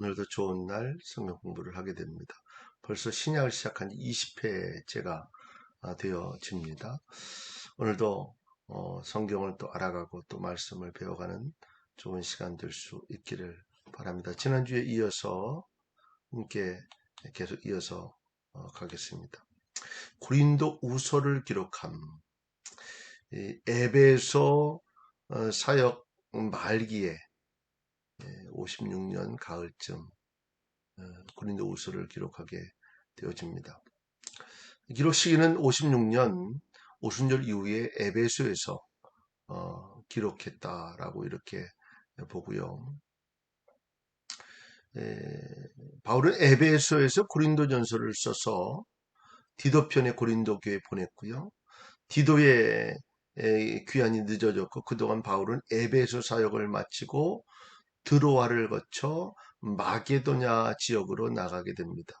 오늘도 좋은 날 성경 공부를 하게 됩니다. 벌써 신약을 시작한 20회째가 되어집니다. 오늘도 어, 성경을 또 알아가고 또 말씀을 배워가는 좋은 시간 될 수 있기를 바랍니다. 지난주에 이어서 함께 계속 이어서 어, 가겠습니다. 고린도 우서를 기록함 에베소 어, 사역 말기에 56년 가을쯤 어, 고린도 우서를 기록하게 되어집니다. 기록 시기는 56년 오순절 이후에 에베소에서 어, 기록했다라고 이렇게 보고요. 에, 바울은 에베소에서 고린도 전서를 써서 디도편의 고린도 교회 보냈고요. 디도의 귀환이 늦어졌고 그동안 바울은 에베소 사역을 마치고 드로아를 거쳐 마게도냐 지역으로 나가게 됩니다.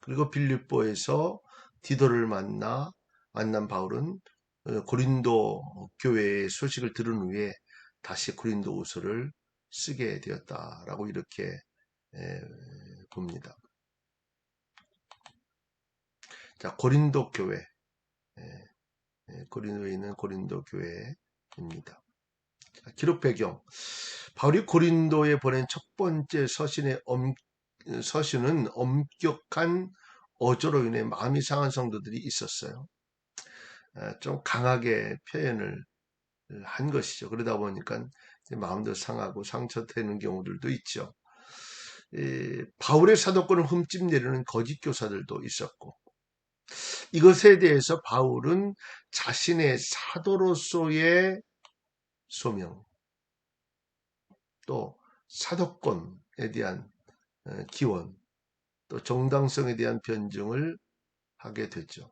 그리고 빌립보에서 디도를 만나 만난 바울은 어, 고린도 교회의 소식을 들은 후에 다시 고린도 우서를 쓰게 되었다라고 이렇게 봅니다. 자, 고린도 교회. 고린도에 있는 고린도 교회입니다. 기록 배경. 바울이 고린도에 보낸 첫 번째 서신의 엄, 서신은 엄격한 어조로 인해 마음이 상한 성도들이 있었어요. 좀 강하게 표현을 한 것이죠. 그러다 보니까 마음도 상하고 상처되는 경우들도 있죠. 바울의 사도권을 흠집 내려는 거짓 교사들도 있었고 이것에 대해서 바울은 자신의 사도로서의 소명, 또 사도권에 대한 어, 기원, 또 정당성에 대한 변증을 하게 됐죠.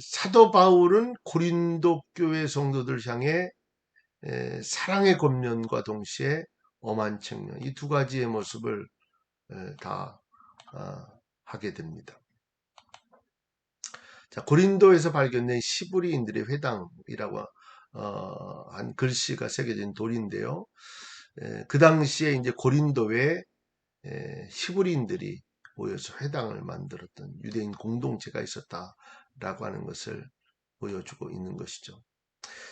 사도 바울은 고린도 교회 성도들 향해 사랑의 권면과 동시에 엄한 청년 이두 가지의 모습을 다 아, 하게 됩니다. 자, 고린도에서 발견된 시브리인들의 회당이라고 어, 한 글씨가 새겨진 돌인데요. 에, 그 당시에 이제 고린도에 에, 시브리인들이 모여서 회당을 만들었던 유대인 공동체가 있었다라고 하는 것을 보여주고 있는 것이죠.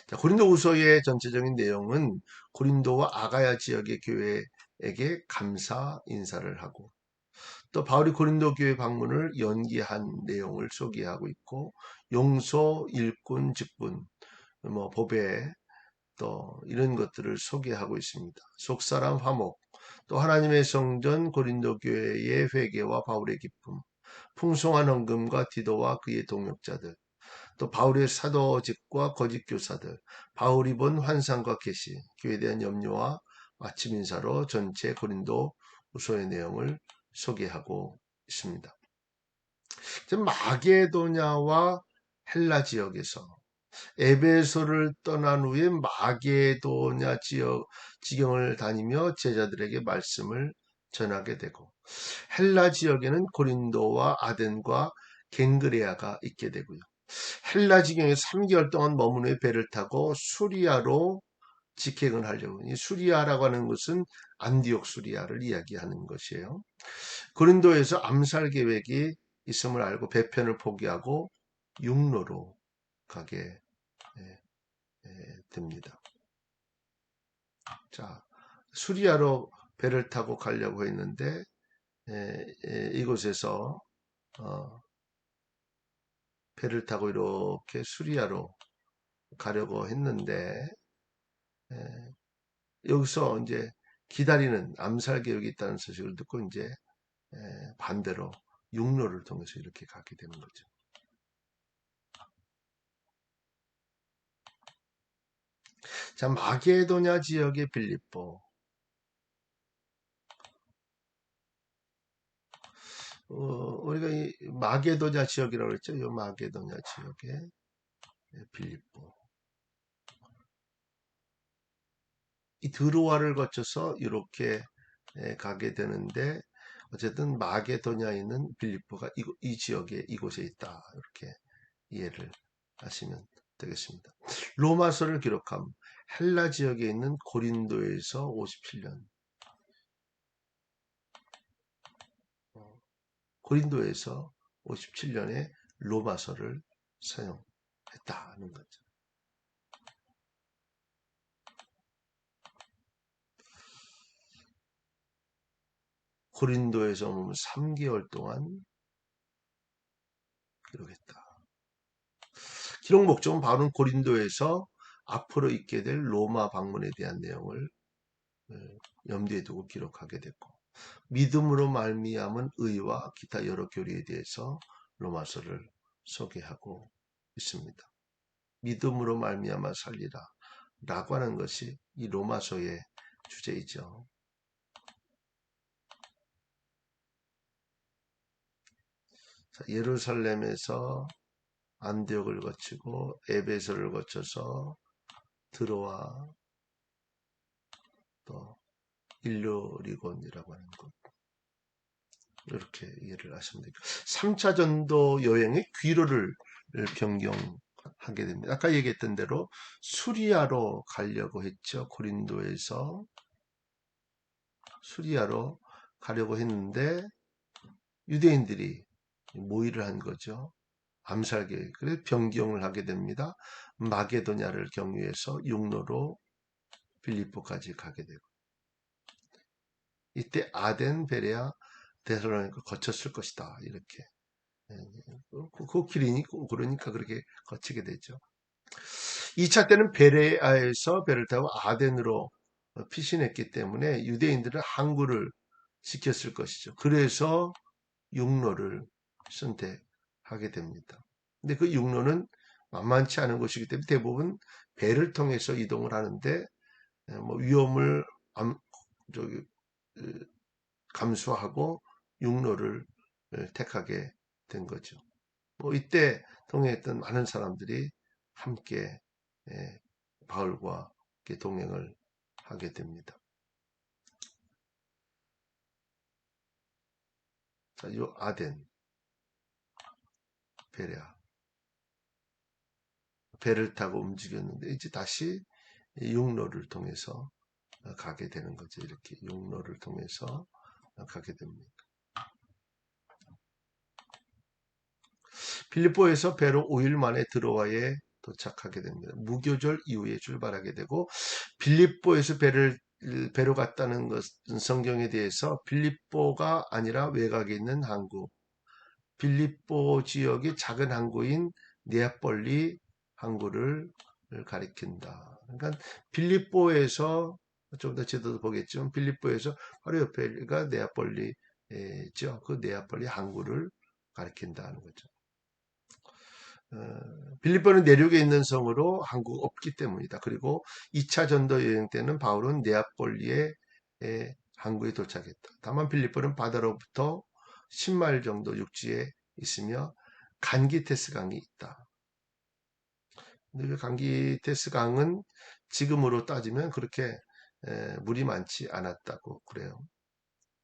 자, 고린도후서의 전체적인 내용은 고린도와 아가야 지역의 교회에게 감사 인사를 하고 또 바울이 고린도 교회 방문을 연기한 내용을 소개하고 있고 용서, 일꾼, 직분, 뭐 보배 또 이런 것들을 소개하고 있습니다. 속사람 화목, 또 하나님의 성전 고린도 교회의 회개와 바울의 기쁨, 풍성한 헌금과 디도와 그의 동역자들, 또 바울의 사도직과 거짓 교사들, 바울이 본 환상과 계시, 교회에 대한 염려와 아침 인사로 전체 고린도 우소의 내용을 소개하고 있습니다. 마게도냐와 헬라 지역에서 에베소를 떠난 후에 마게도냐 지역 지경을 다니며 제자들에게 말씀을 전하게 되고 헬라 지역에는 고린도와 아덴과 겐그레아가 있게 되고요. 헬라 지경에 3개월 동안 머문 후에 배를 타고 수리아로 직행을 하려고. 이 수리아라고 하는 것은 안디옥 수리아를 이야기하는 것이에요. 고린도에서 암살 계획이 있음을 알고 배편을 포기하고 육로로 가게 예, 예, 됩니다. 자, 수리아로 배를 타고 가려고 했는데 예, 이곳에서 어, 배를 타고 이렇게 수리아로 가려고 했는데 여기서 이제 기다리는 암살 계획이 있다는 소식을 듣고 이제 반대로 육로를 통해서 이렇게 가게 되는 거죠. 자, 마게도냐 지역의 빌립보. 어, 우리가 이 마게도냐 지역이라고 했죠. 이 마게도냐 지역의 빌립보. 이 드루아를 거쳐서 이렇게 가게 되는데 어쨌든 마게도냐에 있는 빌리포가 이, 이 지역에 이곳에 있다 이렇게 이해를 하시면 되겠습니다. 로마서를 기록함 헬라 지역에 있는 고린도에서 57년 어, 고린도에서 57년에 로마서를 사용했다는 거죠. 고린도에서 보면 3개월 동안 기록했다. 기록 목적은 바로 고린도에서 앞으로 있게 될 로마 방문에 대한 내용을 어, 염두에 두고 기록하게 됐고 믿음으로 말미암은 의와 기타 여러 교리에 대해서 로마서를 소개하고 있습니다. 믿음으로 말미암아 살리라 라고 하는 것이 이 로마서의 주제이죠. 예루살렘에서 안디옥을 거치고 에베소를 거쳐서 들어와 또 일류리곤이라고 하는 곳 이렇게 이해를 하시면 되죠. 3차 전도 여행의 귀로를 변경하게 됩니다. 아까 얘기했던 대로 수리아로 가려고 했죠. 고린도에서 수리아로 가려고 했는데 유대인들이 모의를 한 거죠. 암살 계획. 그래서 변경을 하게 됩니다. 마게도냐를 경유해서 육로로 빌리포까지 가게 되고 이때 아덴, 베레아, 데살로니가 거쳤을 것이다. 이렇게 예, 예. 그, 그 길이니 그러니까 그렇게 거치게 되죠. 2차 때는 베레아에서 배를 타고 아덴으로 피신했기 때문에 유대인들은 항구를 지켰을 것이죠. 그래서 육로를 선택하게 됩니다. 근데 그 육로는 만만치 않은 곳이기 때문에 대부분 배를 통해서 이동을 하는데 예, 뭐 위험을 저기 감수하고 육로를 택하게 된 거죠. 뭐 이때 동행했던 많은 사람들이 함께 바울과 동행을 하게 됩니다. 자, 요 아덴, 베레아. 배를 타고 움직였는데 이제 다시 육로를 통해서 가게 되는 거죠. 이렇게 육로를 통해서 가게 됩니다. 필리포에서 배로 5일 만에 들어와에 도착하게 됩니다. 무교절 이후에 출발하게 되고 빌립보에서 배를 배로 갔다는 것은 성경에 대해서 빌립보가 아니라 외곽에 있는 항구 빌립보 지역의 작은 항구인 네아폴리 항구를 가리킨다. 그러니까 빌립보에서 좀 더 제대로 보겠지만 빌립보에서 바로 옆에가 네아폴리죠. 그 네아폴리 항구를 가리킨다는 거죠. 어, 빌립보는 내륙에 있는 성으로 항구가 없기 때문이다. 그리고 2차 전도 여행 때는 바울은 네아폴리의 항구에 도착했다. 다만 빌립보는 바다로부터 10마일 정도 육지에 있으며 간기테스 강이 있다. 근데 간기테스 강은 지금으로 따지면 그렇게 물이 많지 않았다고 그래요.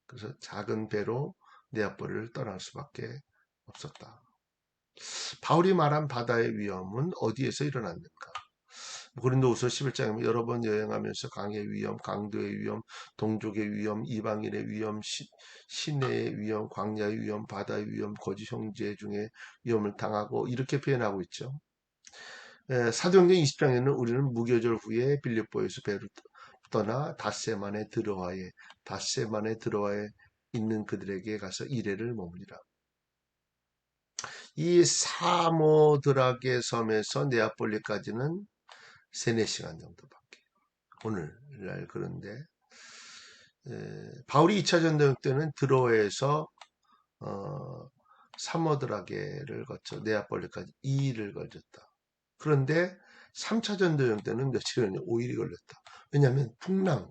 그래서 작은 배로 네아폴을 떠날 수밖에 없었다. 바울이 말한 바다의 위험은 어디에서 일어났는가? 고린도후서 11장에 여러 번 여행하면서 강의 위험, 강도의 위험, 동족의 위험, 이방인의 위험, 시, 시내의 위험, 광야의 위험, 바다의 위험, 거짓 형제 중에 위험을 당하고 이렇게 표현하고 있죠. 에, 사도행전 20장에는 우리는 무교절 후에 빌립보에서 배를 떠나 닷새만에 들어와에 닷새만에 들어와에 있는 그들에게 가서 이래를 머무리라. 이 사모드라게 섬에서 네아폴리까지는 3, 4시간 정도밖에. 오늘날 그런데 에, 바울이 2차 전쟁 때는 드로에서 어, 사모드라게를 거쳐 네아폴리까지 2일을 걸렸다. 그런데 3차 전쟁 때는 며칠이 5일이 걸렸다. 왜냐하면 풍랑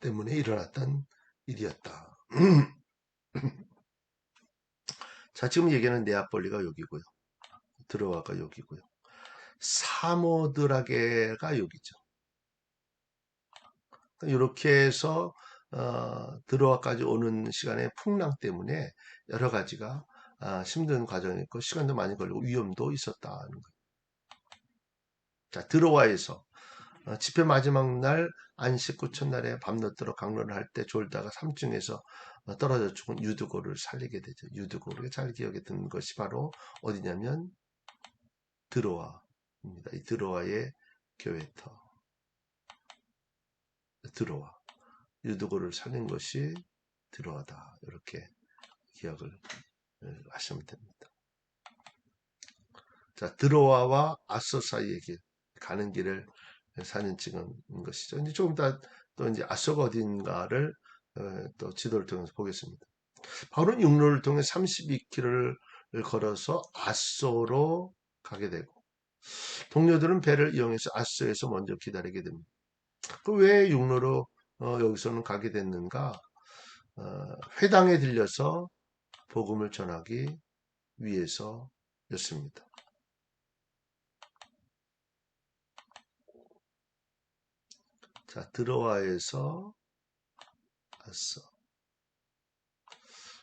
때문에 일어났던 일이었다. 자, 지금 얘기하는 네아폴리가 여기고요. 드로아가 여기고요. 사모드라게가 여기죠. 이렇게 해서 어, 들어와까지 오는 시간에 풍랑 때문에 여러 가지가 아, 힘든 과정이 있고 시간도 많이 걸리고 위험도 있었다는 거예요. 자 들어와에서 어, 집회 마지막 날 안식 구 첫날에 밤늦도록 강론을 할 때 졸다가 3층에서 어, 떨어져 죽은 유드고를 살리게 되죠. 유드고 우리가 잘 기억에 드는 것이 바로 어디냐면 드로아 입니다. 이 드로아의 교회터 드로아 유드고를 살린 것이 드로아다 이렇게 기억을 어, 하시면 됩니다. 자 드로아와 아소 사이의 길 가는 길을 사진 찍은 것이죠. 이제 조금 이따 또 이제 아소가 어딘가를 어, 또 지도를 통해서 보겠습니다. 바울은 육로를 통해 32km를 걸어서 아소로 가게 되고 동료들은 배를 이용해서 아소에서 먼저 기다리게 됩니다. 그 왜 육로로 어, 여기서는 가게 됐는가? 어, 회당에 들려서 복음을 전하기 위해서였습니다. 자, 드로아에서 갔어.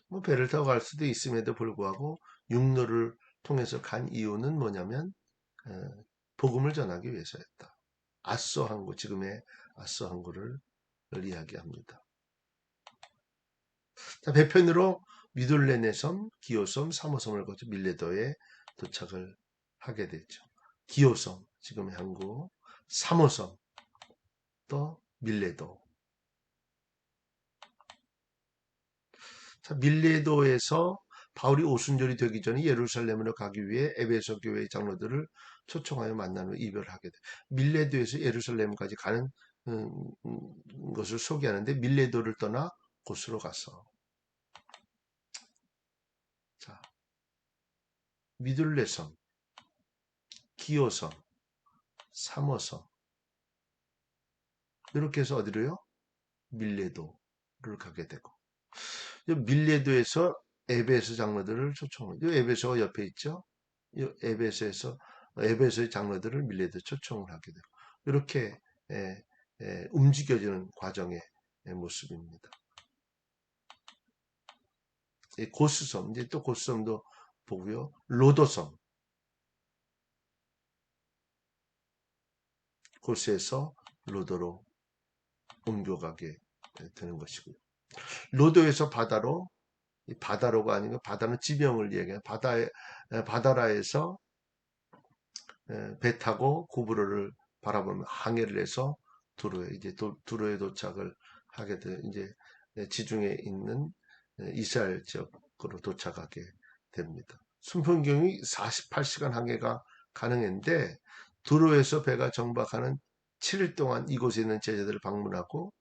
뭐 배를 타고 갈 수도 있음에도 불구하고 육로를 통해서 간 이유는 뭐냐면 에, 복음을 전하기 위해서였다. 아소 항구 지금의 아소 항구를 이야기합니다. 자, 배편으로 미돌레네 섬, 기호섬, 사모섬을 거쳐 밀레도에 도착을 하게 되죠. 기호섬, 지금의 항구, 사모섬, 또 밀레도. 자, 밀레도에서 바울이 오순절이 되기 전에 예루살렘으로 가기 위해 에베소 교회의 장로들을 초청하여 만난 후 이별하게 돼. 밀레도에서 예루살렘까지 가는 음, 음, 것을 소개하는데 밀레도를 떠나 곳으로 가서 자 미둘레섬, 기호섬, 사모섬 이렇게 해서 어디로요? 밀레도를 가게 되고 밀레도에서 에베소 장로들을 초청을 이 에베소가 옆에 있죠. 이 에베소에서 에베소의 장로들을 밀레도 초청을 하게 되고 이렇게 에, 에, 움직여지는 과정의 모습입니다. 고스섬 이제 또 고스섬도 보고요. 로도섬 고스에서 로도로 옮겨가게 되는 것이고요. 로도에서 바다로 바다로가 아니고 바다는 지명을 얘기해요. 바다에 바다라에서 배 타고 구브로를 바라보며 항해를 해서 두로에 이제 두로에 도착을 하게 돼 이제 지중해 있는 이스라엘 지역으로 도착하게 됩니다. 순평경이 48시간 항해가 가능했는데 두로에서 배가 정박하는 7일 동안 이곳에 있는 제자들을 방문하고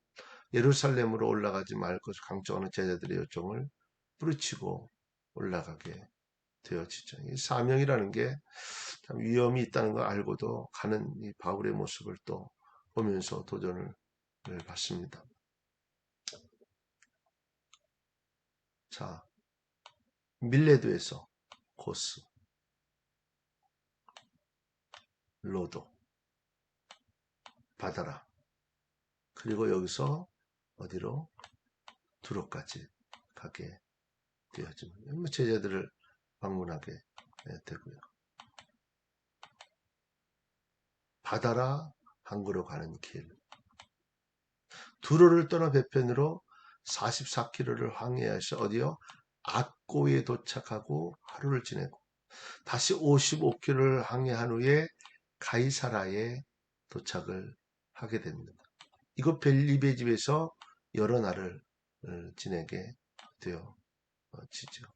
예루살렘으로 올라가지 말 것을 강조하는 제자들의 요청을 뿌리치고 올라가게 되어지죠. 이 사명이라는 게 참 위험이 있다는 걸 알고도 가는 이 바울의 모습을 또 보면서 도전을 받습니다. 자, 밀레도에서 코스, 로도, 바다라. 그리고 여기서 어디로? 두로까지 가게 되어집니다. 뭐 제자들을 방문하게 되고요. 바다라 항구로 가는 길. 두로를 떠나 배편으로 44km를 항해하셔 어디요? 악고에 도착하고 하루를 지내고 다시 55km를 항해한 후에 가이사라에 도착을 하게 됩니다. 이곳 벨리베 집에서 여러 날을 어, 지내게 되어 지죠.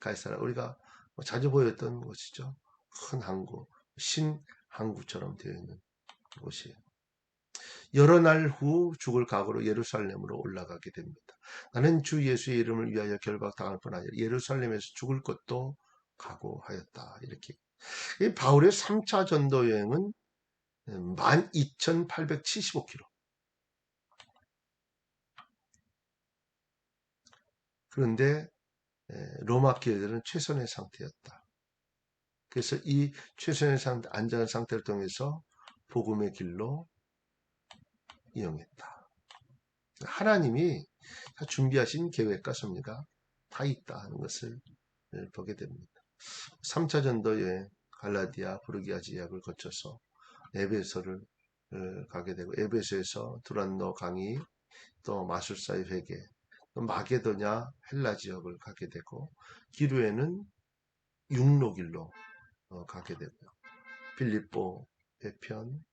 가이사라 우리가 뭐 자주 보였던 곳이죠. 큰 항구, 신 항구처럼 되어 있는 곳이에요. 여러 날 후 죽을 각오로 예루살렘으로 올라가게 됩니다. 나는 주 예수의 이름을 위하여 결박당할 뿐 아니라 예루살렘에서 죽을 것도 각오하였다. 이렇게 바울의 3차 전도 여행은 12,875km. 그런데 로마 교회들은 최선의 상태였다. 그래서 이 최선의 상태, 안전한 상태를 통해서 복음의 길로 이용했다. 하나님이 준비하신 계획과 섭리가 다 있다 하는 것을 보게 됩니다. 3차 전도 여행 갈라디아, 부르기아 지역을 거쳐서 에베소를 어, 가게 되고 에베소에서 두란노 강의 또 마술사의 회계 또 마게도냐 헬라 지역을 가게 되고 기루에는 육로길로 어, 가게 되고요. 빌립보 배편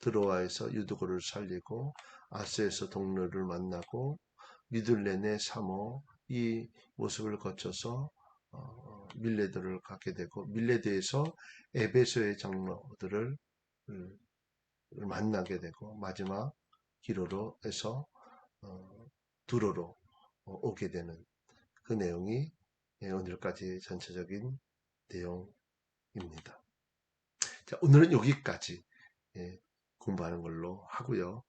드로아에서 유두고를 살리고 아스에서 동료를 만나고 미들렌의 사모 이 모습을 거쳐서 어, 밀레드를 갖게 되고 밀레드에서 에베소의 장로들을 음, 만나게 되고 마지막 기로로 해서 어, 두로로 어, 오게 되는 그 내용이 예, 오늘까지 전체적인 내용입니다. 자, 오늘은 여기까지 예, 공부하는 걸로 하고요.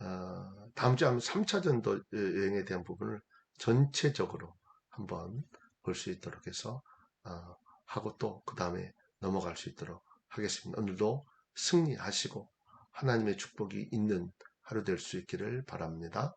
어, 다음 주에 3차 전도 여행에 대한 부분을 전체적으로 한번 볼 수 있도록 해서 어, 하고 또 그 다음에 넘어갈 수 있도록 하겠습니다. 오늘도 승리하시고 하나님의 축복이 있는 하루 될 수 있기를 바랍니다.